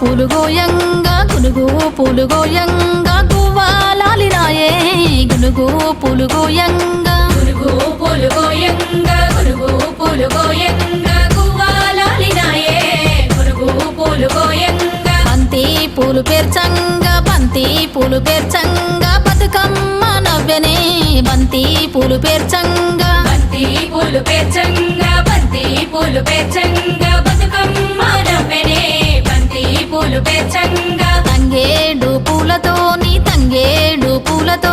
పూలు గోయంగా గునుగు పూలు గోయంగా గువ్వాలాలినాయే గునుగు పూలు గోయంగా గునుగు పూలు గోయంగా గునుగు పూలు గోయంగా గువ్వాలాలినాయే గునుగు పూలు గోయంగా బంతి పూలు పేర్చంగా బంతి పూలు పేర్చంగా బతుకమ్మ నవ్వెనే బంతి పూలు పేర్చంగా. బంతి పూలు పేర్చంగా బంతి పూలు పేర్చంగా బతుకమ్మ నవ్వెనే తంగేడు పూలతో నీ తంగేడు పూలతో